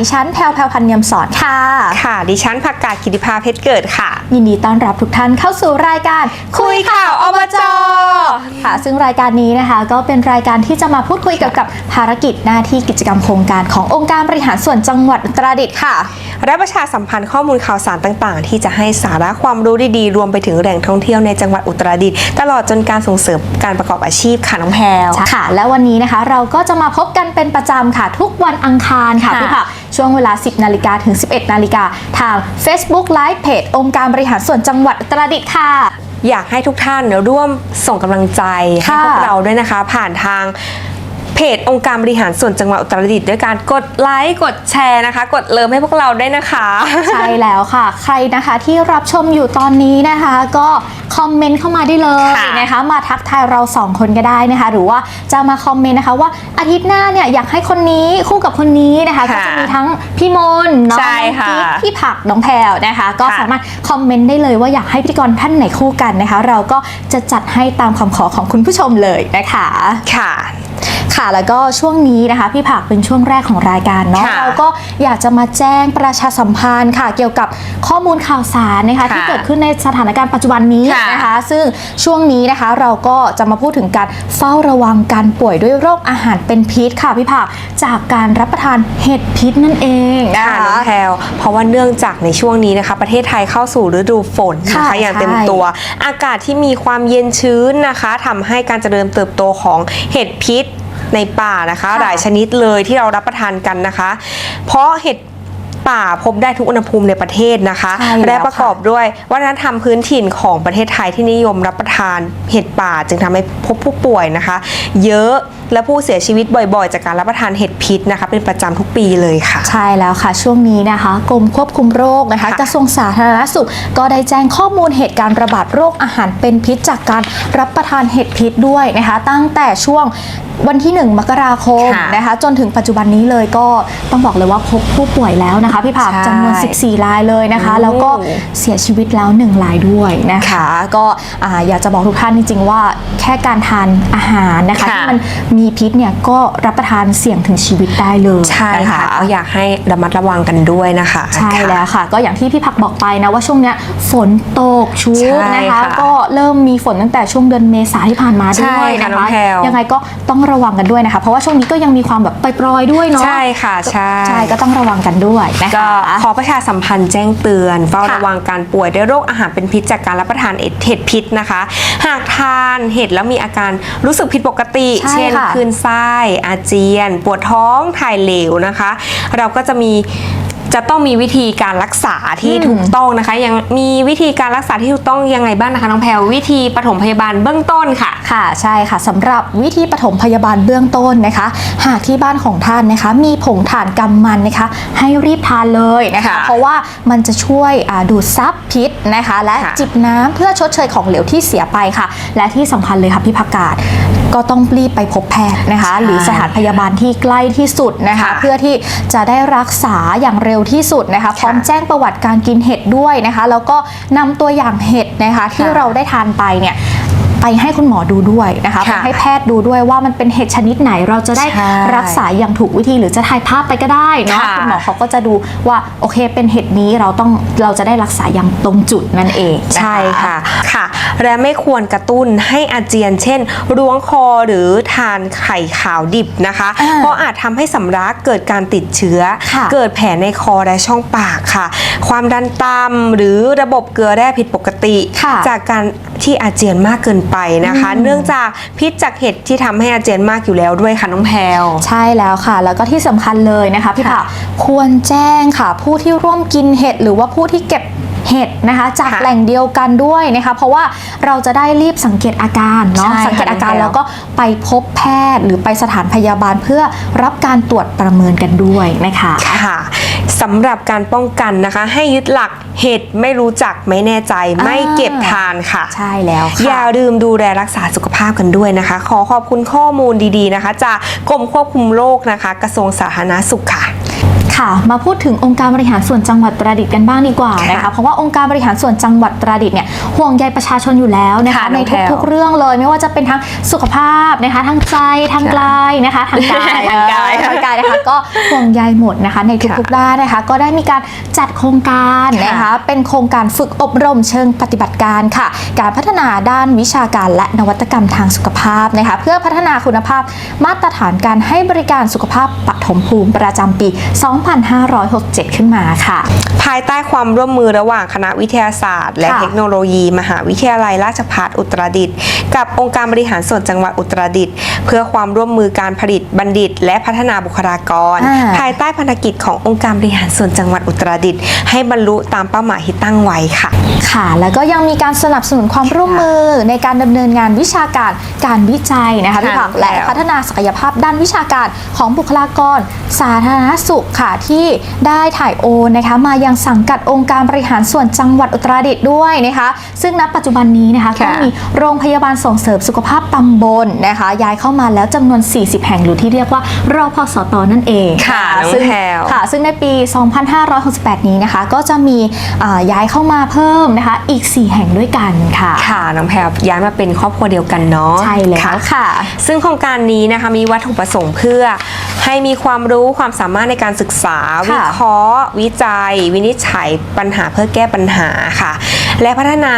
ดิฉันแพลวแพลวพันธ์เนียมสอนค่ะ ค่ะ ดิฉันผักกาดกิติภาเพชรเกิดค่ะ ยินดีต้อนรับทุกท่านเข้าสู่รายการ คุยข่าวอบจค่ะ ซึ่งรายการนี้นะคะ ก็เป็นรายการที่จะมาพูดคุยเกี่ยวกับภารกิจหน้าที่กิจกรรมโครงการขององค์การบริหารส่วนจังหวัดอุตรดิตถ์ค่ะ และประชาสัมพันธ์ข้อมูลข่าวสารต่าง ๆ ที่จะให้สาระความรู้ดีๆ รวมไปถึงแหล่งท่องเที่ยวในจังหวัดอุตรดิตถ์ตลอดจนการส่งเสริมการประกอบอาชีพค่ะน้องแพรวใช่ค่ะ และวันนี้นะคะเราก็จะมาพบกันเป็นประจำค่ะ ทุกวันอังคารค่ะค่ะพี่ผักช่วงเวลา 10 นาฬิกาถึง 11 นาฬิกาทาง Facebook Live Page องค์การบริหารส่วนจังหวัดอุตรดิตถ์ค่ะอยากให้ทุกท่านร่วมส่งกำลังใจให้ค่ะพวกเราด้วยนะคะ ผ่านทางเพ จองค์การบริหารส่วนจังหวัดอุตรดิตถ์ด้วยการกดไลค์กดแชร์นะคะ กดเลิฟให้พวกเราได้วยนะคะ ใช่แล้วค่ะ ใครนะคะที่รับชมอยู่ตอนนี้นะคะ ก็คอมเมนต์เข้ามาได้เลยค่ะนะคะ มาทักทายเราสองคนก็ได้นะคะ หรือว่าจะมาคอมเมนต์นะคะ ว่าอาทิตย์หน้าเนี่ยอยากให้คนนี้คู่กับคนนี้นะคะก็ค่ะจะมีทั้งพี่มนต์น้องใช่ค่ะกิ๊กพี่ผักน้องแพรวนะคะ ก็ค่ะสามารถคอมเมนต์ได้เลยว่าอยากให้พิธีกรท่านไหนคู่กันนะคะ เราก็จะจัดให้ตามคำขอของคุณผู้ชมเลยนะคะค่ะค่ะ แล้วก็ช่วงนี้นะคะ พี่ผักเป็นช่วงแรกของรายการเนาะค่ะเราก็อยากจะมาแจ้งประชาสัมพันธ์ค่ะ เกี่ยวกับข้อมูลข่าวสารนะคะ ค่ะที่เกิดขึ้นในสถานการณ์ปัจจุบันนี้ค่ะนะคะ ซึ่งช่วงนี้นะคะเราก็จะมาพูดถึงการเฝ้าระวังการป่วยด้วยโรคอาหารเป็นพิษค่ะพี่ผักจากการรับประทานเห็ดพิษนั่นเองนะค่ะคะ น้องแพรวเพราะว่าเนื่องจากในช่วงนี้นะคะ ประเทศไทยเข้าสู่ฤดูฝนนะคะค่ะอย่างเต็มใช่ตัว อากาศที่มีความเย็นชื้นนะคะทำให้การเจริญเติบโตของเห็ดพิษ ในป่านะคะ หลายชนิดเลยที่เรารับประทานกันนะคะ เพราะเห็ดป่าพบได้ทุกอุณหภูมิในประเทศนะคะใช่แล้วและประกอบด้วยวัฒนธรรมพื้นถิ่นของประเทศไทยที่นิยมรับประทานเห็ดป่าจึงทำให้พบผู้ป่วยนะคะ เยอะและผู้เสียชีวิตบ่อยๆ จากการรับประทานเห็ดพิษนะคะ เป็นประจำทุกปีเลยค่ะ ใช่แล้วค่ะ ช่วงนี้นะคะกรมควบคุมโรคนะคะค่ะกระทรวงสาธารณสุข ก็ได้แจ้งข้อมูลเหตุการณ์ระบาดโรคอาหารเป็นพิษจากการรับประทานเห็ดพิษด้วยนะคะ ตั้งแต่ช่วง วันที่ 1 มกราคมค่ะนะคะ จนถึงปัจจุบันนี้เลยก็ต้องบอกเลยว่าพบผู้ป่วยแล้วนะคะ พี่ผักใช่จำนวน 14 รายเลยนะคะ โอ้ แล้วก็เสียชีวิตแล้ว 1 รายด้วยนะคะ ก็อ่าอยากจะบอกทุกท่านจริงๆว่าแค่การทานอาหารนะคะค่ะ ที่มันมีพิษเนี่ยก็รับประทานเสี่ยงถึงชีวิตได้เลยใช่น ค่ะก็อยากให้ระมัดระวังกันด้วยนะคะใช่แล้วค่ะ ก็อย่างที่พี่ผักบอกไปนะว่าช่วงเนี้ยฝนตกชุกใช่นะคะ ค่ะก็เริ่มมีฝนตั้งแต่ช่วงเดือนเมษาที่ผ่านมาใช่ด้วยค่ะนะน้อคะงแพรวยังไงก็ต้องระวังกันด้วยนะคะ เพราะว่าช่วงนี้ก็ยังมีความแบบปล่อยๆด้วยเนาะใช่ค่ะใช่ใช่ก็ต้องระวังกันด้วยนะคะก็ขอประชาสัมพันธ์แจ้งเตือนเฝ้าค่ะระวังการป่วยด้วยโรคอาหารเป็นพิษจากการรับประทานเห็ดพิษนะคะ หากทานเห็ดแล้วมีอาการรู้สึกผิดปกติใช่เช่นค่ะคลื่นไส้อาเจียน ปวดท้องถ่ายเหลวนะคะ เราก็จะมี จะต้องมีวิธีการรักษาที่อืมถูกต้องนะคะ ยังมีวิธีการรักษาที่ถูกต้องยังไงบ้างนะคะน้องแพรววิธีปฐมพยาบาลเบื้องต้นค่ะ ค่ะใช่ค่ะสำหรับวิธีปฐมพยาบาลเบื้องต้นนะคะ หากที่บ้านของท่านนะคะ มีผงถ่านกำมันนะคะ ให้รีบทานเลยนะคะค่ะเพราะว่ามันจะช่วยอ่าดูดซับพิษนะคะ และค่ะจิบน้ำเพื่อชดเชยของเหลวที่เสียไปค่ะ และที่สำคัญเลยค่ะพี่ผักกาด ก็ต้องรีบไปพบแพทย์นะคะใช่หรือสถานพยาบาลที่ใกล้ที่สุดนะคะค่ะเพื่อที่จะได้รักษาอย่างเร็วที่สุดนะคะ พร้อมแจ้งประวัติการกินเห็ดด้วยนะคะ แล้วก็นำตัวอย่างเห็ดนะคะที่ค่ะเราได้ทานไปเนี่ย ไปให้คุณหมอดูด้วยนะคะไปค่ะให้แพทย์ดูด้วยว่ามันเป็นเห็ดชนิดไหนเราจะได้ใช่รักษาอย่างถูกวิธีหรือจะถ่ายภาพไปก็ได้เนาะค่ะคุณหมอเขาก็จะดูว่าโอเคเป็นเห็ดนี้เราต้องเราจะได้รักษาอย่างตรงจุดนั่นเองนใช่ค่ะค่ะ และไม่ควรกระตุ้นให้อาเจียน เช่นล้วงคอหรือทานไข่ขาวดิบนะคะอ่าเพราะอาจทำให้สำลักเกิดการติดเชื้อค่ะเกิดแผลในคอและช่องปากค่ะ ความดันต่ำหรือระบบเกลือแร่ผิดปกติค่ะจากการที่อาเจียนมากเกินไปนะคะอืมเนื่องจากพิษจากเห็ดที่ทำให้อาเจียนมากอยู่แล้วด้วยค่ะน้องแพลวใช่แล้วค่ะ แล้วก็ที่สำคัญเลยนะคะพี่ค่ะผักควรแจ้งค่ะ ผู้ที่ร่วมกินเห็ดหรือว่าผู้ที่เก็บเห็ดนะคะจากค่ะแหล่งเดียวกันด้วยนะคะ เพราะว่าเราจะได้รีบสังเกตอาการเนาะใช่ค่ะสังเกตอาการน้องแพรวแล้วก็ไปพบแพทย์หรือไปสถานพยาบาลเพื่อรับการตรวจประเมินกันด้วยนะคะค่ะ สำหรับการป้องกันนะคะ ให้ยึดหลักเห็ดไม่รู้จักไม่แน่ใจอ่าไม่เก็บทานค่ะ ใช่แล้วอค่ะย่าลืมดูแลรักษาสุขภาพกันด้วยนะคะ ขอขอบคุณข้อมูลดีๆนะคะ จากกรมควบคุมโรคนะคะ กระทรวงสาธารณสุขค่ะ ค่ะค่ะ มาพูดถึงองค์การบริหารส่วนจังหวัดตราดิตถ์กันบ้างดีกว่านะคะค่ะเพราะว่าองค์การบริหารส่วนจังหวัดตราดิตถ์เนี่ยห่วงใยประชาชนอยู่แล้วนะคะค่ะน้ในองแพรวทุกๆเรื่องเลย ไม่ว่าจะเป็นทั้งสุขภาพนะคะทางใจทางค่ะกายนะคะทางกายทางกายเออทางกายนะคะก็ห่วงใยหมดนะคะ ในทุกๆด้านนะคะ ก็ได้มีการจัดโครงการนะคะเป็นโครงการฝึกอบรมเชิงปฏิบัติการค่ะ การพัฒนาด้านวิชาการและนวัตกรรมทางสุขภาพนะคะ เพื่อพัฒนาคุณภาพมาตรฐานการให้บริการสุขภาพปฐมภูมิประจำปี2567 ขึ้นมาค่ะ ภายใต้ความร่วมมือระหว่างคณะวิทยาศาสตร์ และค่ะเทคโนโลยี มหาวิทยาลัยราชภัฏอุตรดิตถ์กับองค์การบริหารส่วนจังหวัดอุตรดิตถ์เพื่อความร่วมมือการผลิตบัณฑิต และพัฒนาบุคลากรอ่าภายใต้ภารกิจขององค์การบริหารส่วนจังหวัดอุตรดิตถ์ให้บรรลุตามเป้าหมายที่ตั้งไว้ค่ะ ค่ะ แล้วก็ยังมีการสนับสนุนความร่วมมือในการดำเนินงานวิชาการการวิจัยนะคะค่ะพี่ผักแล้วและพัฒนาศักยภาพด้านวิชาการของบุคลากร สาธารณสุขค่ะที่ได้ถ่ายโอนนะคะมายังสังกัดองค์การบริหารส่วนจังหวัดอุตรดิตถ์ด้วยนะคะ ซึ่งณปัจจุบันนี้นะคะก็ค่ะมีโรงพยาบาลส่งเสริมสุขภาพตำบลนะคะ ย้ายเข้ามาแล้วจำนวน 40 แห่งหรือที่เรียกว่ารอพสตนั่นเองค่ะน้องซึ่งแพรวค่ะซึ่งในปี 2568 นี้นะคะ ก็จะมีอ่าย้ายเข้ามาเพิ่มนะคะอีก 4 แห่งด้วยกันค่ะค่ะน้องแพรย้ายมาเป็นครอบครัวเดียวกันเนาะใช่แล้วค่ะค่ะซึ่งโครงการนี้นะคะมีวัตถุประสงค์เพื่อให้มีความรู้ความสามารถในการศึกษาวิเคราะห์ วิจัย วินิจฉัยปัญหาเพื่อแก้ปัญหาค่ะ และพัฒนา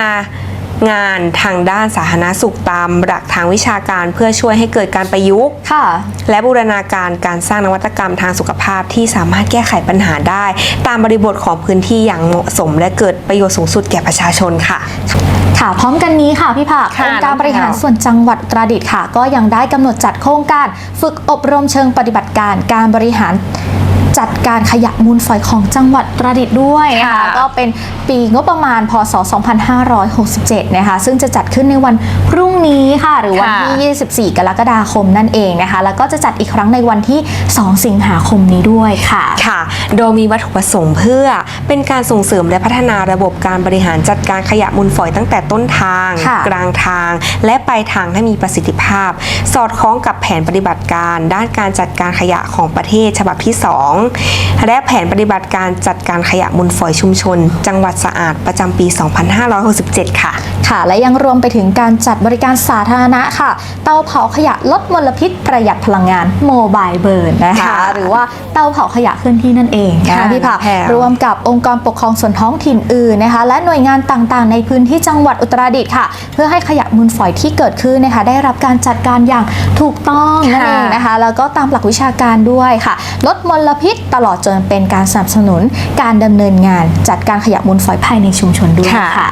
งานทางด้านสาธารณสุขตามหลักทางวิชาการเพื่อช่วยให้เกิดการประยุกต์ค่ะและบูรณาการการสร้างนวัตกรรมทางสุขภาพที่สามารถแก้ไขปัญหาได้ ตามบริบทของพื้นที่อย่างเหมาะสม และเกิดประโยชน์สูงสุดแก่ประชาชนค่ะค่ะพร้อมกันนี้ค่ะพี่ผักค่ะองค์การน้องแพรวบริหารส่วนจังหวัดอุตรดิตถ์ค่ะ ก็ยังได้กำหนดจัดโครงการ ฝึกอบรมเชิงปฏิบัติการการบริหาร จัดการขยะมูลฝอยของจังหวัดอุตรดิตถ์ด้วยนะคะค่ะก็เป็นปีงบประมาณพศ 2567 นะคะ ซึ่งจะจัดขึ้นในวันพรุ่งนี้ค่ะ หรือวันที่ 24 กรกฎาคมนั่นเองนะคะ แล้วก็จะจัดอีกครั้งในวันที่ 2 สิงหาคมนี้ด้วยค่ะค่ะ โดยมีวัตถุประสงค์เพื่อเป็นการส่งเสริมและพัฒนาระบบการบริหารจัดการขยะมูลฝอยตั้งแต่ต้นทางค่ะกลางทาง และปลายทางให้มีประสิทธิภาพ สอดคล้องกับแผนปฏิบัติการ ด้านการจัดการขยะของประเทศฉบับที่ 2และแผนปฏิบัติการจัดการขยะมูลฝอยชุมชน จังหวัดสะอาดประจำปี 2567 ค่ะ ค่ะ และยังรวมไปถึงการจัดบริการสาธารณะค่ะ เตาเผาขยะลดมลพิษประหยัดพลังงานโมบายเบิร์นนะคะค่ะหรือว่าเตาเผาขยะเคลื่อนที่นั่นเองนะค่ะพี่ผักแพรวรวมกับองค์กรปกครองส่วนท้องถิ่นอื่นนะคะ และหน่วยงานต่างๆ ในพื้นที่จังหวัดอุตรดิตถ์ค่ะ เพื่อให้ขยะมูลฝอยที่เกิดขึ้นนะคะได้รับการจัดการอย่างถูกต้องนั่นเองนะคะ แล้วก็ตามหลักวิชาการด้วยค่ะ ลดมลพิษตลอดจนเป็นการสนับสนุนการดำเนินงานจัดการขยะมูลฝอยภายในชุมชนด้วยค่ะค่ะ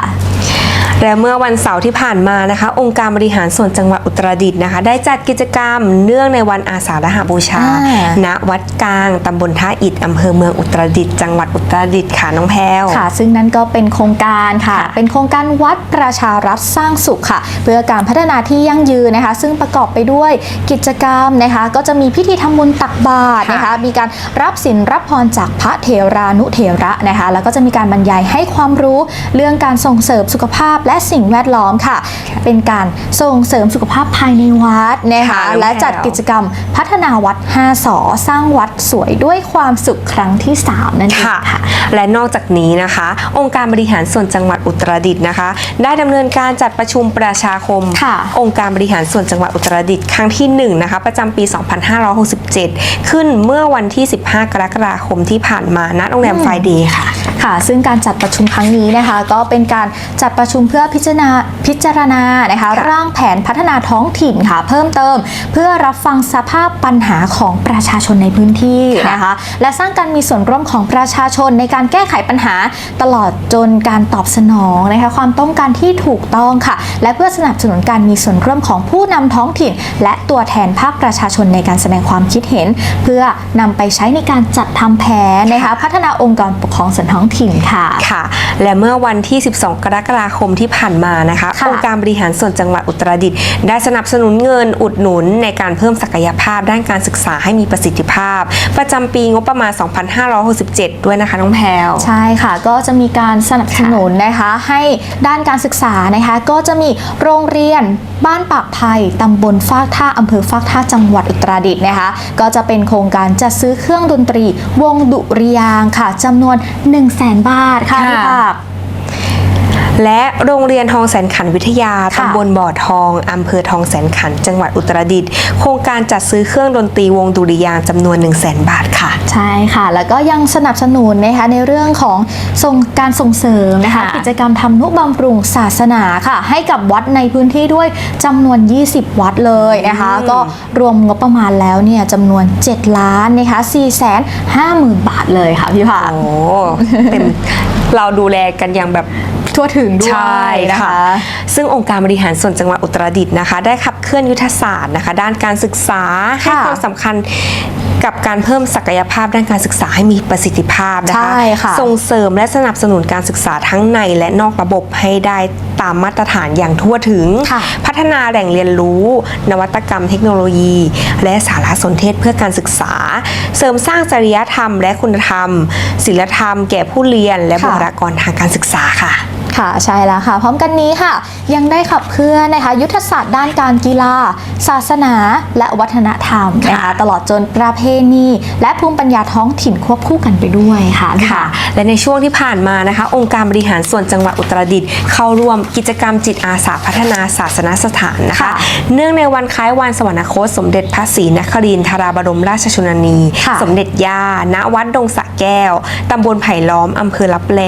และเมื่อวันเสาร์ที่ผ่านมานะคะ องค์การบริหารส่วนจังหวัดอุตรดิตถ์นะคะ ได้จัดกิจกรรมเนื่องในวันอาสาฬหบูชาอ่าณ วัดกลางตำบลท่าอิฐอำเภอเมืองอุตรดิตถ์จังหวัดอุตรดิตถ์ค่ะน้องแพรวค่ะ ซึ่งนั่นก็เป็นโครงการค่ะค่ะ เป็นโครงการวัดประชารัฐสร้างสุขค่ะ เพื่อการพัฒนาที่ยั่งยืนนะคะ ซึ่งประกอบไปด้วยกิจกรรมนะคะ ก็จะมีพิธีทำบุญตักบาตรนะคะ มีการรับสินรับพรจากพระเถรานุเถระนะคะ แล้วก็จะมีการบรรยายให้ความรู้เรื่องการส่งเสริมสุขภาพและสิ่งแวดล้อมค่ะ เป็นการส่งเสริมสุขภาพภายในวัดนะคะค่ะน้องแพรวและจัดกิจกรรมพัฒนาวัด 5สอสร้างวัดสวยด้วยความสุขครั้งที่สามนั่นเองค่ะค่ะ และนอกจากนี้นะคะ องค์การบริหารส่วนจังหวัดอุตรดิตถ์นะคะ ได้ดำเนินการจัดประชุมประชาคมค่ะองค์การบริหารส่วนจังหวัดอุตรดิตถ์ครั้งที่1นะคะประจำปี 2567 ขึ้นเมื่อวันที่ 15 กรกฎาคมที่ผ่านมาณโรงแรมไฟเดย์ค่ะค่ะ ซึ่งการจัดประชุมครั้งนี้นะคะ ก็เป็นการจัดประชุมเพื่อพิจารณาพิจารณานะคะค่ะร่างแผนพัฒนาท้องถิ่นค่ะ เพิ่มเติม เพื่อรับฟังสภาพปัญหาของประชาชนในพื้นที่ค่ะนะคะ และสร้างการมีส่วนร่วมของประชาชนในการแก้ไขปัญหาตลอดจนการตอบสนองนะคะความต้องการที่ถูกต้องค่ะ และเพื่อสนับสนุนการมีส่วนร่วมของผู้นำท้องถิ่น และตัวแทนภาคประชาชนในการแสดงความคิดเห็น เพื่อนำไปใช้ในการจัดทำแผนนะคะพัฒนาองค์กรปกครองส่วนท้องถิ่นค่ะ ค่ะ และเมื่อวันที่ 12 กรกฎาคมที่ผ่านมานะคะค่ะองค์การบริหารส่วนจังหวัดอุตรดิตถ์ได้สนับสนุนเงินอุดหนุนในการเพิ่มศักยภาพด้านการศึกษาให้มีประสิทธิภาพ ประจำปีงบประมาณ 2567 ด้วยนะคะน้องแพรวใช่ค่ะ ก็จะมีการสนับสนุนนะคะให้ด้านการศึกษานะคะก็จะมีโรงเรียนบ้านปากไผ่ตำบลฟากท่าอำเภอฟากท่าจังหวัดอุตรดิตถ์นะคะ ก็จะเป็นโครงการจัดซื้อเครื่องดนตรี วงดุริยางค์ค่ะจำนวน1 0 0 0 0แสนบาทค่ะค่ะ พี่ภาค และโรงเรียนทองแสนขันวิทยาค่ะตำบลบ่อทองอำเภอทองแสนขันจังหวัดอุตรดิตถ์โครงการจัดซื้อเครื่องดนตรีวงดุริยางค์จำนวน 1 0 0 0 0แบาทค่ะ ใช่ค่ะ แล้วก็ยังสนับสนุนนะคะในเรื่องของส่งการส่งเสริมนะคะค่ะกิจกรรมทำนุบำรุงศาสนาค่ะ ให้กับวัดในพื้นที่ด้วยจำนวน 20 วัดเลยนะคะ ก็รวมงบประมาณแล้วเนี่ยจำนวน 7 ล้านนะคะ4แสน5หมื่นบาทเลยค่ะพี่ภาคโอ้เต็มเราดูแลกันอย่างแบบ ทั่วถึงด้วใช่ยนะค่ะคะ ซึ่งองค์การบริหารส่วนจังหวัดอุตรดิตถ์นะคะ ได้ขับเคลื่อนยุทธศาสตร์นะคะ ด้านการศึกษาให้ค่ะความสำคัญกับการเพิ่มศักยภาพด้านการศึกษาให้มีประสิทธิภาพนะคะใช่ค่ะส่งเสริมและสนับสนุนการศึกษาทั้งในและนอกระบบให้ได้ตามมาตรฐานอย่างทั่วถึงค่ะพัฒนาแหล่งเรียนรู้ นวัตกรรมเทคโนโลยี และสารสนเทศเพื่อการศึกษา เสริมสร้างจริยธรรมและคุณธรรม ศิลธรรมแก่ผู้เรียนและค่ะบุคลากรทางการศึกษาค่ะค่ะใช่แล้วค่ะ พร้อมกันนี้ค่ะ ยังได้ขับเคลื่อนนะคะ ยุทธศาสตร์ด้านการกีฬา ศาสนา และวัฒนธรรมนะคะตลอดจนประเพณี และภูมิปัญญาท้องถิ่นควบคู่กันไปด้วยค่ะค่ะ และในช่วงที่ผ่านมานะคะ องค์การบริหารส่วนจังหวัดอุตรดิตถ์เข้าร่วมกิจกรรมจิตอาสาพัฒนาศาสนสถานนะคะค่ะเนื่องในวันคล้ายวันสวรรคต สมเด็จพระศรีนครินทราบรมราชชนนีค่ะสมเด็จย่าณวัดดงสระแก้วตำบลไผ่ล้อมอำเภอลับแล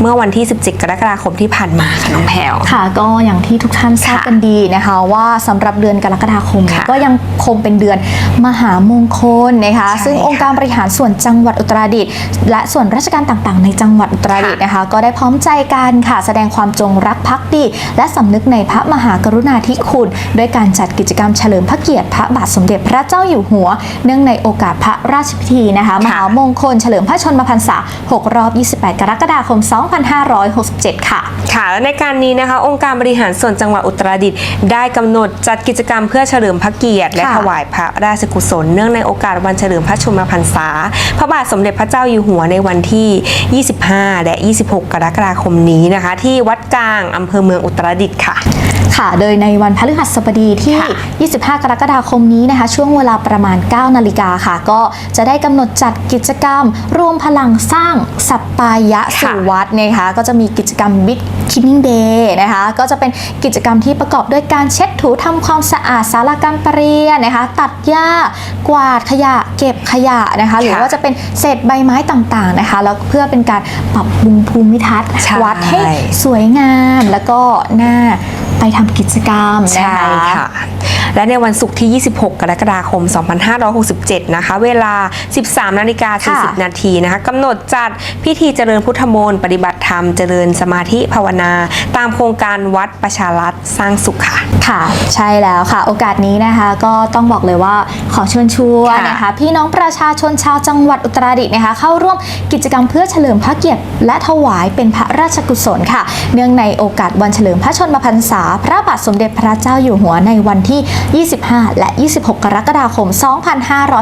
เมื่อวันที่ 17 กรกฎาคมที่ผ่านมาค่ะน้องแพรวค่ะก็อย่างที่ทุกท่านทราบค่ะกันดีนะคะ ว่าสำหรับเดือนกรกฎาคมเนี่ยค่ะก็ยังคงเป็นเดือนมหามงคลนะคะใช่ซึ่งองค์การบริหารส่วนจังหวัดอุตรดิตถ์และส่วนราชการต่างๆ ในจังหวัดอุตรดิตถ์นะคะ ก็ได้พร้อมใจกันค่ะ แสดงความจงรักภักดี และสำนึกในพระมหากรุณาธิคุณด้วยการจัดกิจกรรมเฉลิมพระเกียรติพระบาทสมเด็จพระเจ้าอยู่หัว เนื่องในโอกาสพระราชพิธีนะคะมหามงคลเฉลิมพระชนมพรรษา 6 รอบ 28 กรกฎาคม2567 ค่ะ ค่ะและในการนี้นะคะ องค์การบริหารส่วนจังหวัดอุตรดิตถ์ได้กำหนดจัดกิจกรรมเพื่อเฉลิมพระเกียรติ และค่ะ ถวายพระราชกุศล เนื่องในโอกาสวันเฉลิมพระชนมพรรษา พระบาทสมเด็จพระเจ้าอยู่หัวในวันที่ 25 และ 26 กรกฎาคมนี้นะคะ ที่วัดกลางอำเภอเมืองอุตรดิตถ์ค่ะ ค่ะ โดยในวันพฤหัสบดีที่ค่ะ25 กรกฎาคมนี้นะคะ ช่วงเวลาประมาณ 9 นาฬิกาค่ะ ก็จะได้กำหนดจัดกิจกรรม รวมพลังสร้างสัปปายะสู่วัดนะคะ ก็จะมีกิจกรรม Big Cleaning Day นะคะ ก็จะเป็นกิจกรรมที่ประกอบด้วยการเช็ดถูทำความสะอาดสาราการประเรียนนะคะ ตัดหญ้ากวาดขยะ เก็บขยะนะคะ หรือว่าจะเป็นเศษใบไม้ต่างๆนะคะ แล้วเพื่อเป็นการปรับปรุงภูมิทัศน์ใช่วัดให้สวยงามแล้วก็น่า ไปทำกิจกรรมนะใช่คะค่ะ และในวันศุกร์ที่ 26 กรกฎาคม 2567 นะคะ เวลา 13 นาฬิกาค่ะ40 นาทีนะคะกำหนดจัดพิธีเจริญพุทธมนต์ปฏิบัติธรรมเจริญสมาธิภาวนา ตามโครงการวัดประชารัฐสร้างสุขค่ะค่ะใช่แล้วค่ะ โอกาสนี้นะคะก็ต้องบอกเลยว่าขอเชิญชวนค่ะนะคะ พี่น้องประชาชนชาวจังหวัดอุตรดิตถ์นะคะ เข้าร่วมกิจกรรมเพื่อเฉลิมพระเกียรติ และถวายเป็นพระราชกุศลค่ะ เนื่องในโอกาสวันเฉลิมพระชนมพรรษาพระบาทสมเด็จพระเจ้าอยู่หัวในวันที่ 25 และ 26 กรกฎาคม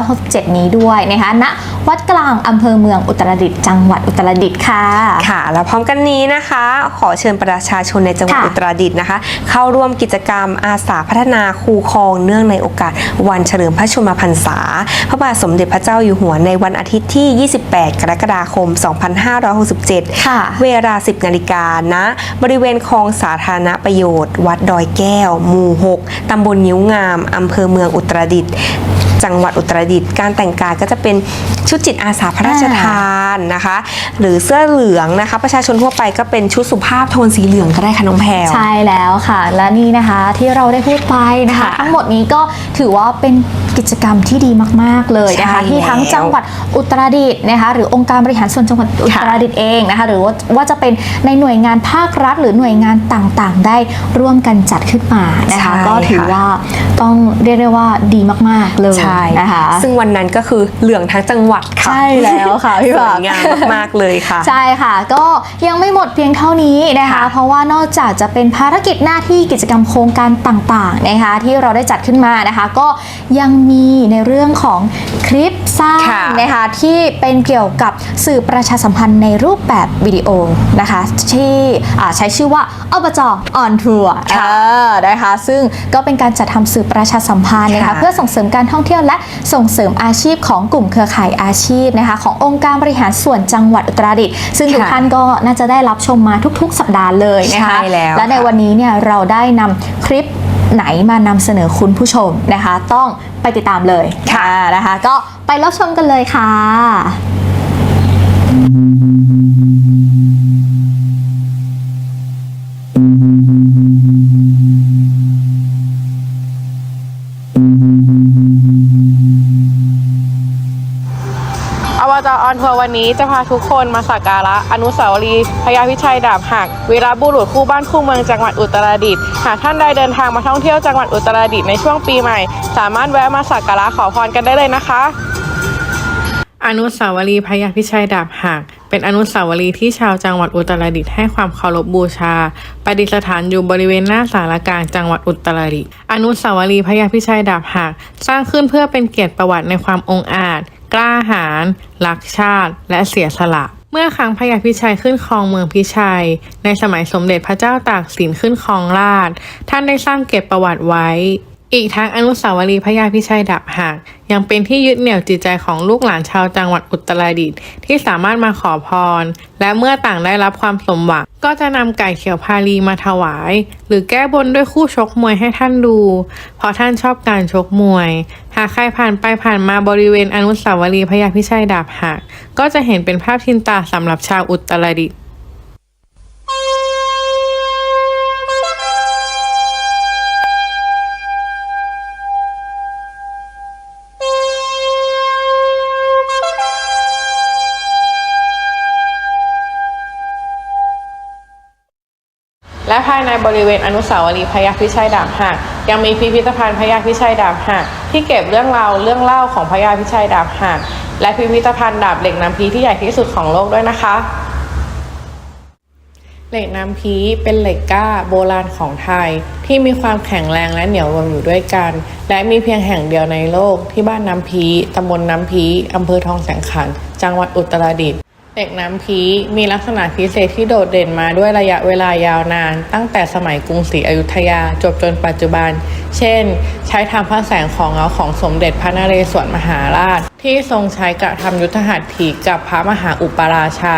2567 นี้ด้วยนะคะณวัดกลางอำเภอเมืองอุตรดิตถ์จังหวัดอุตรดิตถ์ค่ะ ค่ะ แล้วพร้อมกันนี้นะคะ ขอเชิญประชาชนในจังหวัดค่ะอุตรดิตถ์นะคะ เข้าร่วมกิจกรรมอาสาพัฒนาคูคลองเนื่องในโอกาสวันเฉลิมพระชนมพรรษา พระบาทสมเด็จพระเจ้าอยู่หัวในวันอาทิตย์ที่ 28 กรกฎาคม 2567 ค่ะ เวลา 10 นาฬิกาณบริเวณคลองสาธารณประโยชน์วัดดอยแก้ว หมู่ 6 ตำบลนิ้วงาม อำเภอเมืองอุตรดิตถ์ จังหวัดอุตรดิตถ์การแต่งกายก็จะเป็นชุดจิตอาสาพระราชทานนะคะ หรือเสื้อเหลืองนะคะ ประชาชนทั่วไปก็เป็นชุดสุภาพโทนสีเหลืองก็ได้ค่ะน้องแพรว ใช่แล้วค่ะ และนี่นะคะที่เราได้พูดไปนะคะ ค่ะทั้งหมดนี้ก็ถือว่าเป็นกิจกรรมที่ดีมาก ๆ เลยนะคะ ใช่ที่ทั้งแล้วจังหวัดอุตรดิตถ์นะคะ หรือองค์การบริหารส่วนจังหวัดอุตรดิตถ์เองนะคะ หรือว่าว่าจะเป็นในหน่วยงานภาครัฐ หรือหน่วยงานต่างๆ ได้ร่วมกันจัดขึ้นมานะคะ ใช่ก็ถือค่ะว่าต้องเรียกได้ว่าดีมากๆเลยใช่นะคะ ซึ่งวันนั้นก็คือเหลืองทั้งจังหวัดค่ะ ใช่แล้วค่ะพี่สฝวากยงามมากๆเลยค่ะ ใช่ค่ะ ก็ยังไม่หมดเพียงเท่านี้นะคะค่ะเพราะว่านอกจากจะเป็นภารกิจหน้าที่กิจกรรมโครงการต่างๆนะคะ ที่เราได้จัดขึ้นมานะคะ ก็ยังมีในเรื่องของคลิปสร้างค่ะนะคะที่เป็นเกี่ยวกับสื่อประชาสัมพันธ์ในรูปแบบวิดีโอนะคะที่อ่าใช้ชื่อว่าอบจออนทัวร์ค่ะนะคะ ซึ่งก็เป็นการจัดทำสื่อประชาสัมพันธ์นะคะค่ะเพื่อส่งเสริมการท่องเที่ยวและส่งเสริมอาชีพของกลุ่มเครือข่ายอาชีพนะคะ ขององค์การบริหารส่วนจังหวัดอุตรดิตถ์ซึ่งทุกค่ะท่านก็น่าจะได้รับชมมาทุก ๆ สัปดาห์เลยนะคะใช่แล้วและในค่ะวันนี้เนี่ยเราได้นำคลิปไหนมานำเสนอคุณผู้ชมนะคะ ต้องไปติดตามเลยค่ะอ่านะคะ ก็ไปรับชมกันเลยค่ะ ออนทัวร์วันนี้จะพาทุกคนมาสักการะอนุสาวรีย์พญาพิชัยดาบหักวีรบุรุษคู่บ้านคู่เมืองจังหวัดอุตรดิตถ์หากท่านใดเดินทางมาท่องเที่ยวจังหวัดอุตรดิตถ์ในช่วงปีใหม่ สามารถแวะมาสักการะขอพรกันได้เลยนะคะ อนุสาวรีย์พญาพิชัยดาบหัก เป็นอนุสาวรีย์ที่ชาวจังหวัดอุตรดิตถ์ให้ความเคารพบูชา ประดิษฐานอยู่บริเวณหน้าศาลากลางจังหวัดอุตรดิตถ์อนุสาวรีย์พญาพิชัยดาบหัก สร้างขึ้นเพื่อเป็นเกียรติประวัติในความองอาจ กล้าหาญรักชาติ และเสียสละเมื่อครั้งพญาพิชัยขึ้นครองเมืองพิชัย ในสมัยสมเด็จพระเจ้าตากสินขึ้นครองราชท่านได้สร้างเก็บประวัติไว้ อีกทั้งอนุสาวรีย์พญาพิชัยดับหักยังเป็นที่ยึดเหนี่ยวจิตใจของลูกหลานชาวจังหวัดอุตรดิตถ์ที่สามารถมาขอพร และเมื่อต่างได้รับความสมหวัง ก็จะนำไก่เขียวพาลีมาถวาย หรือแก้บนด้วยคู่ชกมวยให้ท่านดู เพราะท่านชอบการชกมวย หากใครผ่านไปผ่านมาบริเวณอนุสาวรีย์พญาพิชัยดาบหักก็จะเห็นเป็นภาพชินตาสำหรับชาวอุตรดิตถ์ บริเวณอนุสาวรีย์พยัคฆ์พิชัยดาบหักยังมีพิพิธภัณฑ์พยัคฆ์พิชัยดาบหักที่เก็บเรื่องราวเรื่องเล่าของพยัคฆ์พิชัยดาบหักและพิพิธภัณฑ์ดาบเหล็กน้ำพีที่ใหญ่ที่สุดของโลกด้วยนะคะ เหล็กน้ำพีเป็นเหล็กกล้าโบราณของไทย ที่มีความแข็งแรงและเหนียวรวมอยู่ด้วยกัน และมีเพียงแห่งเดียวในโลกที่บ้านน้ำพีตำบลน้ำพีอำเภอทองแสงขัน จังหวัดอุตรดิตถ์ เด็กน้ำพีมีลักษณะพิเศษที่โดดเด่นมาด้วยระยะเวลายาวนาน ตั้งแต่สมัยกรุงศรีอยุธยาจบจนปัจจุบัน เช่น ใช้ทำพระแสงของเงาของสมเด็จพระนเรศวรมหาราช ที่ทรงใช้กระทำยุทธหัตถีกับพระมหาอุปราชา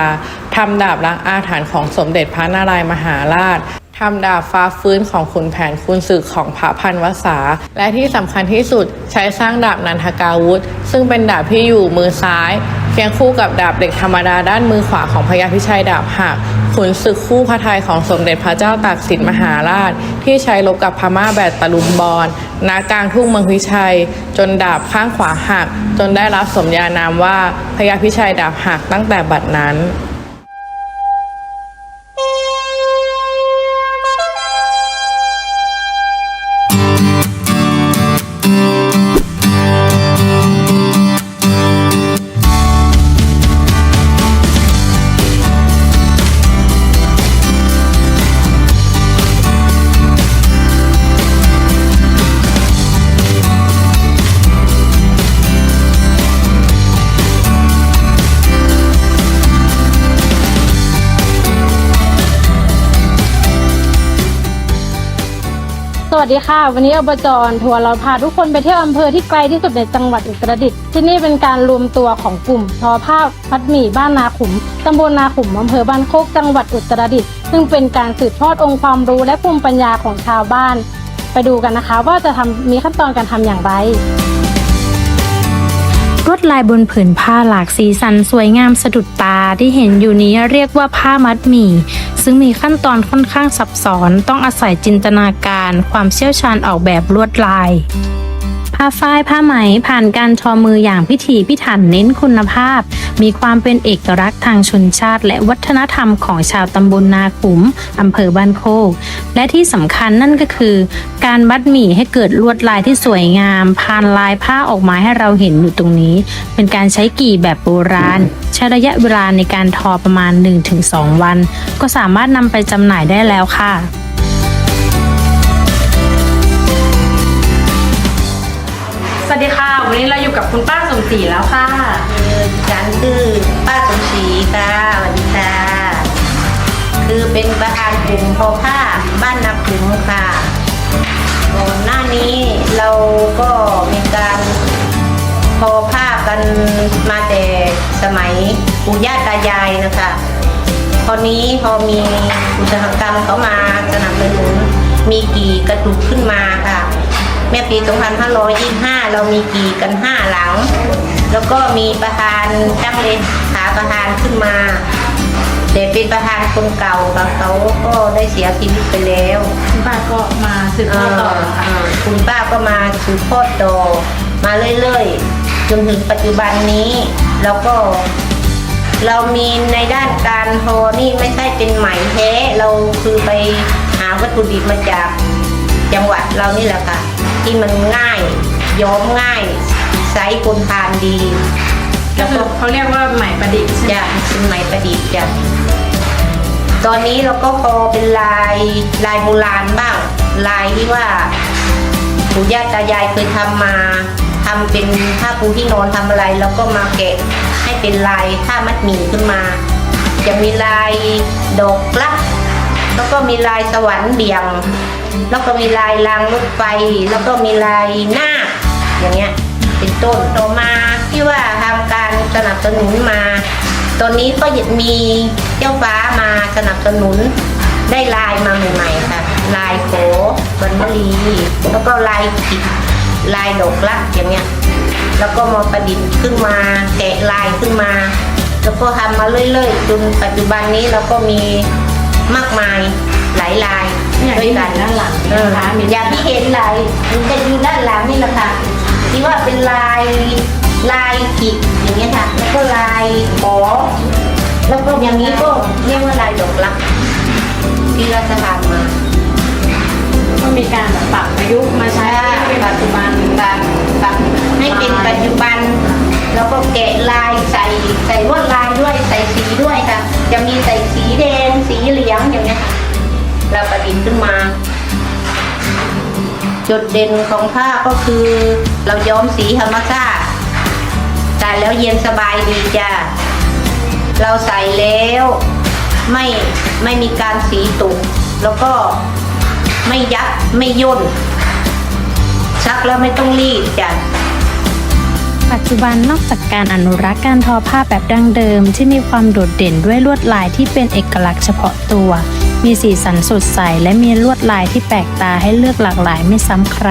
ทำดาบล้างอาถรรพ์ของสมเด็จพระนารายมหาราช ทำดาบฟ้าฟื้นของขุนแผนคุณศึกของพระพันวษา และที่สำคัญที่สุดใช้สร้างดาบนันทกาวุธ ซึ่งเป็นดาบที่อยู่มือซ้ายเคียงคู่กับดาบเหล็กธรรมดาด้านมือขวาของพญาพิชัยดาบหักขุนศึกคู่พระทัยของสมเด็จพระเจ้าตากสินมหาราช ที่ใช้รบกับพม่าแบบตะลุมบอลณกลางทุ่งเมืองพิชัย จนดาบข้างขวาหัก จนได้รับสมญานามว่าพญาพิชัยดาบหักตั้งแต่บัดนั้น ดีค่ะ วันนี้อบจอนทัวร์เราพาทุกคนไปเที่ยวอำเภอที่ไกลที่สุดในจังหวัดอุตรดิตถ์ที่นี่เป็นการรวมตัวของกลุ่มทอผ้าพัดหมี่บ้านนาขุมตำบลนาขุมอำเภอบ้านโคกจังหวัดอุตรดิตถ์ซึ่งเป็นการสืบทอดองค์ความรู้และภูมิปัญญาของชาวบ้าน ไปดูกันนะคะ ว่าจะทำมีขั้นตอนการทำอย่างไร ลวดลายบนผืนผ้าหลากสีสันสวยงามสะดุดตาที่เห็นอยู่นี้เรียกว่าผ้ามัดหมี่ ซึ่งมีขั้นตอนค่อนข้างซับซ้อน ต้องอาศัยจินตนาการ ความเชี่ยวชาญออกแบบลวดลาย ผ้าฝ้ายผ้าไหมผ่านการทอมืออย่างพิถีพิถันเน้นคุณภาพ มีความเป็นเอกลักษณ์ทางชนชาติ และวัฒนธรรมของชาวตำบลนาขุมอำเภอบ้านโคก และที่สำคัญนั่นก็คือ การมัดหมี่ให้เกิดลวดลายที่สวยงาม ผ่านลายผ้าออกมาให้เราเห็นอยู่ตรงนี้ เป็นการใช้กี่แบบโบราณ ใช้ระยะเวลาในการทอประมาณ 1-2 วัน ก็สามารถนำไปจำหน่ายได้แล้วค่ะ วัสดีค่ะ วันนี้เราอยู่กับคุณป้าสมศรีแล้วค่ะฉันคือป้าสมศรีค่ะสวัสดีค่ะ คือเป็นประธานกลุ่มพอผ้าบ้านนาขุมค่ะก่อนหน้านี้เราก็มีการพอผ้ากันมาแต่สมัยปู่ย่าตายายนะคะพอนี้พอมีอุตสาหกรรมเขามาสนับสนุนมีกี่กระตุกขึ้นมาค่ะ แม่ปี 2525 เรามีกี่กัน 5 หลัง แล้วก็มีประธานตั้งเลขาประธานขึ้นมา แต่เป็นประธานคนเก่ากับเขาก็ได้เสียชีวิตไปแล้วคุณป้าก็มาสืบทอดต่อค่ะเอ่อคุณป้าก็มาสืบทอดต่อมาเรื่อยๆ จนถึงปัจจุบันนี้ แล้วก็เรามีในด้านการทอนี่ไม่ใช่เป็นไหมแท้ เราคือไปหาวัตถุดิบมาจากจังหวัด เรานี่แหละค่ะ ที่มันง่ายย้อมง่ายไซส์คนทานดี ก็แล้วคืก็อเขาเรียกว่าไหมประดิษฐ์ใช่ไหมจะเป็นไหมประดิษฐ์จ้ะตอนนี้เราก็พอเป็นลายลายโบราณบ้าง ลายที่ว่าปู่ย่าตายายเคยทำมาทำเป็นผ้าปูที่นอนทำอะไร แล้วก็มาแกะให้เป็นลายผ้ามัดหมี่ขึ้นมา จะมีลายดอกลัก แล้วก็มีลายสวรรค์เบี่ยง แล้วก็มีลายรางรถไฟ แล้วก็มีลายหน้า อย่างเงี้ย เป็นต้นต่อมาที่ว่าทำการสนับสนุนมา ตอนนี้ก็ยังมีเจ้าฟ้ามาสนับสนุนได้ลายมาใหม่ๆค่ะลายโขบันมลีแล้วก็ลายขิดลายดอกลักอย่างเงี้ยแล้วก็มาประดิษฐ์ขึ้นมาแกะลายขึ้นมา แล้วก็ทำมาเรื่อยๆจนปัจจุบันนี้เราก็มี มากมายหลายลายอย่างที่เห็นด้านหลังเอนี่อนะคะมี อย่างที่เห็นลายมันจะอยู่ด้านหลังนี่แหละค่ะที่ว่าเป็นลายลายขีดอย่างเงี้ยค่ะ แล้วก็ลายขอแล้วก็อย่างนี้ก็เรียกว่าลายดอกลักที่ราชทานมาก็ มีการแบบปรับประยุกต์มาใช้ให้เป็นปัจจุบันปรับปรับให้เป็นปัจจุบัน แล้วก็แกะลายใส่ใส่ลวดลายด้วยใส่สีด้วยค่ะ จะมีใส่สีแดงสีเหลืองอย่างเงี้ยเราประดิษฐ์ขึ้นมา จุดเด่นของผ้าก็คือ เราย้อมสีธรรมชาติใส่แล้วเย็นสบายดีจ้ะเราใส่แล้วไม่ไม่มีการสีตุกแล้วก็ ไม่ยับไม่ย่นซักแล้วไม่ต้องรีดจ้ะปัจจุบันนอกจากการอนุรักษ์การทอผ้าแบบดั้งเดิม ที่มีความโดดเด่นด้วยลวดลายที่เป็นเอกลักษณ์เฉพาะตัว มีสีสันสดใสและมีลวดลายที่แปลกตาให้เลือกหลากหลายไม่ซ้ำใคร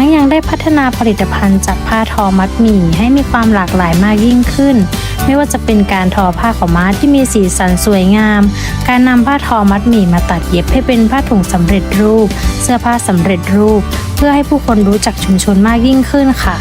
ทั้งยังได้พัฒนาผลิตภัณฑ์จากผ้าทอมัดหมี่ให้มีความหลากหลายมากยิ่งขึ้น ไม่ว่าจะเป็นการทอผ้าขาวม้าที่มีสีสันสวยงาม การนำผ้าทอมัดหมี่มาตัดเย็บให้เป็นผ้าถุงสำเร็จรูป เสื้อผ้าสำเร็จรูป เพื่อให้ผู้คนรู้จักชุมชนมากยิ่งขึ้นค่ะ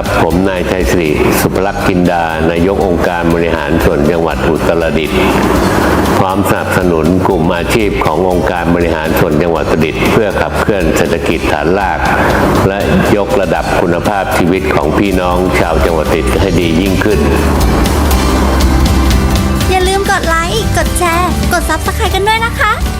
ครับ ผมนายชัยศรีสุภลักษณ์กินดานายกองค์การบริหารส่วนจังหวัดอุตรดิตถ์พร้อมสนับสนุนกลุ่มอาชีพขององค์การบริหารส่วนจังหวัดอุตรดิตถ์เพื่อขับเคลื่อนเศรษฐกิจฐานราก และยกระดับคุณภาพชีวิตของพี่น้องชาวจังหวัดอุตรดิตถ์ให้ดียิ่งขึ้น อย่าลืมกดไลค์กดแชร์ กด Subscribe กันด้วยนะคะ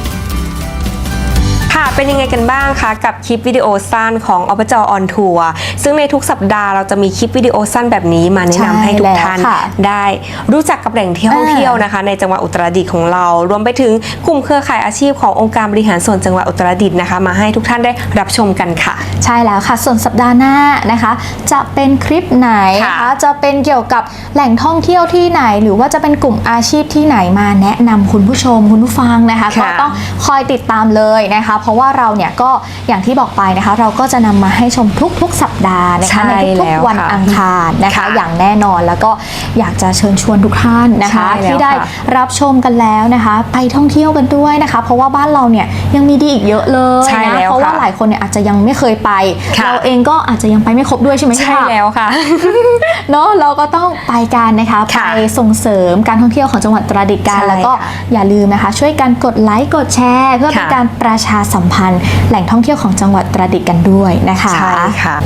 ค่ะ เป็นยังไงกันบ้างคะกับคลิปวิดีโอสั้นของอบจออนทัวร์ซึ่งในทุกสัปดาห์เราจะมีคลิปวิดีโอสั้นแบบนี้มาแนะนำให้ทุกท่านใช่แล้วค่ะได้รู้จักกับแหล่งท่องเที่ยวนะคะ ในจังหวัดอุตรดิตถ์ของเรา รวมไปถึงกลุ่มเครือข่ายอาชีพขององค์การบริหารส่วนจังหวัดอุตรดิตถ์นะคะ มาให้ทุกท่านได้รับชมกันค่ะ ใช่แล้วค่ะ ส่วนสัปดาห์หน้านะคะ จะเป็นคลิปไหนนะคะค่ะจะเป็นเกี่ยวกับแหล่งท่องเที่ยวที่ไหน หรือว่าจะเป็นกลุ่มอาชีพที่ไหนมาแนะนำคุณผู้ชมคุณผู้ฟังนะคะค่ะก็ต้องคอยติดตามเลยนะคะเพราะว่าเราเนี่ยก็อย่างที่บอกไปนะคะ เราก็จะนำมาให้ชมทุก ๆ สัปดาห์นะคะใช่ในทุกแล้วๆวันค่ะอังคารนะคะค่ะอย่างแน่นอนแล้วก็อยากจะเชิญชวนทุกท่านนะคะใช่แล้วที่ได้ค่ะรับชมกันแล้วนะคะ ไปท่องเที่ยวกันด้วยนะคะ เพราะว่าบ้านเราเนี่ยยังมีดีอีกเยอะเลยใช่นะแล้วเพราะว่าค่ะหลายคนเนี่ยอาจจะยังไม่เคยไปค่ะเราเองก็อาจจะยังไปไม่ครบด้วยใช่ไหมใช่คะแล้วค่ะเนาะเราก็ต้องไปกันนะคะค่ะไปส่งเสริมการท่องเที่ยวของจังหวัดตราดิตถ์กันใช่แล้วก็ค่ะอย่าลืมนะคะ ช่วยกันกดไลค์กดแชร์ เพื่อเป็นค่ะการประชาสัมพันธ์ แหล่งท่องเที่ยวของจังหวัดตราดิตถ์กันด้วยนะคะใช่ค่ะ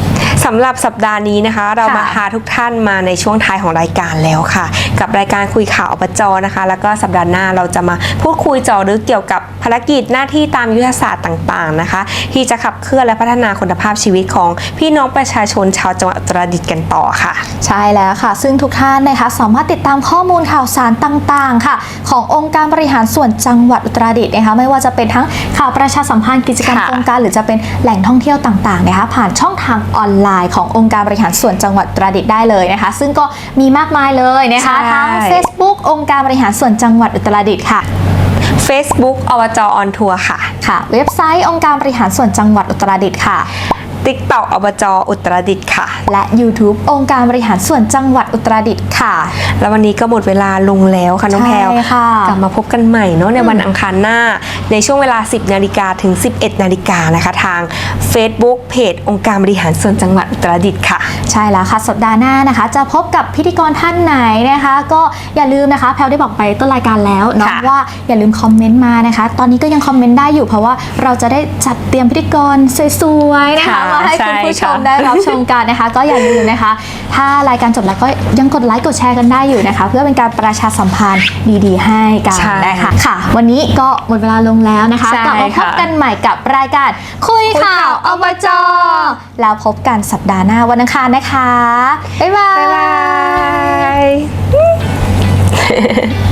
สำหรับสัปดาห์นี้นะคะ เราค่ะมาพาทุกท่านมาในช่วงท้ายของรายการแล้วค่ะ กับรายการคุยข่าวอบจนะคะ แล้วก็สัปดาห์หน้าเราจะมาพูดคุยเจาะลึกเกี่ยวกับภารกิจหน้าที่ตามยุทธศาสตร์ต่างๆนะคะ ที่จะขับเคลื่อนและพัฒนาคุณภาพชีวิตของพี่น้องประชาชนชาวจังหวัดอุตรดิตถ์กันต่อค่ะ ใช่แล้วค่ะ ซึ่งทุกท่านนะคะสามารถติดตามข้อมูลข่าวสารต่างๆ ค่ะ ขององค์การบริหารส่วนจังหวัดอุตรดิตถ์นะคะไม่ว่าจะเป็นทั้งข่าวประชาสัมพันธ์กิจกรรมค่ะโครงการหรือจะเป็นแหล่งท่องเที่ยวต่างๆนะคะผ่านช่องทางออนไลน์ขององค์การบริหารส่วนจังหวัดอุตรดิตถ์ได้เลยนะคะ ซึ่งก็มีมากมายเลยนะคะใช่ทั้ง Facebook องค์การบริหารส่วนจังหวัดอุตรดิตถ์ค่ะ Facebook อบจออนทัวร์ค่ะ ค่ะ เว็บไซต์องค์การบริหารส่วนจังหวัดอุตรดิตถ์ค่ะ TikTok อบจอุตรดิตถ์ค่ะ และ YouTube องค์การบริหารส่วนจังหวัดอุตรดิตถ์ค่ะ แล้ววันนี้ก็หมดเวลาลงแล้วค่ะน้องแพลวใช่ค่ะกลับมาพบกันใหม่เนาะในวันอังคารหน้า ในช่วงเวลา 10นาฬิกาถึง 11นาฬิกานะคะทาง Facebook เพจองค์การบริหารส่วนจังหวัดอุตรดิตถ์ค่ะ ใช่แล้วค่ะสัปดาห์หน้านะคะ จะพบกับพิธีกรท่านไหนนะคะ ก็อย่าลืมนะคะแพลวได้บอกไปต้นรายการแล้วเนาะค่ะว่าอย่าลืมคอมเมนต์มานะคะ ตอนนี้ก็ยังคอมเมนต์ได้อยู่เพราะว่าเราจะได้จัดเตรียมพิธีกรสวยๆนะคะค่ะมาให้คุณผู้ชมใช่ค่ะได้รับชมกันนะคะ ก็อย่าลืมนะคะ ถ้ารายการจบแล้วก็ยังกดไลค์กดแชร์กันได้อยู่นะคะ เพื่อเป็นการประชาสัมพันธ์ดีๆ ให้กันใช่นะคะค่ะ วันนี้ก็หมดเวลาลงแล้วนะคะใช่กลับมาพบค่ะกันใหม่กับรายการคุยข่าวอบจแล้วพบกันสัปดาห์หน้าวันอังคารนะคะบ๊ายบายบ๊ายบาย